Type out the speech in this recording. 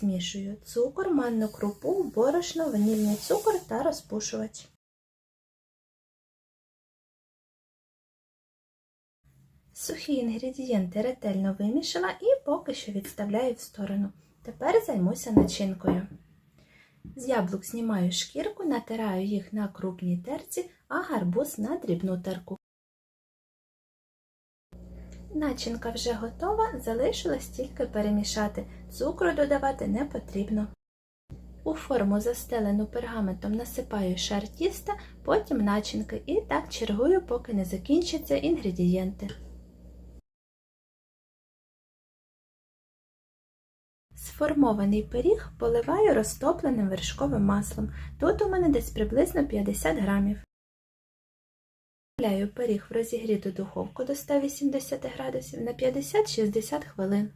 Змішую цукор, манну крупу, борошно, ванільний цукор та розпушувач. Сухі інгредієнти ретельно вимішала і поки що відставляю в сторону. Тепер займуся начинкою. З яблук знімаю шкірку, натираю їх на крупній терці, а гарбуз на дрібну терку. Начинка вже готова, залишилось тільки перемішати. Цукру додавати не потрібно. У форму застелену пергаментом насипаю шар тіста, потім начинки і так чергую, поки не закінчаться інгредієнти. Сформований пиріг поливаю розтопленим вершковим маслом. Тут у мене десь приблизно 50 грамів. Вставляю пиріг в розігріту духовку до 180 градусів на 50-60 хвилин.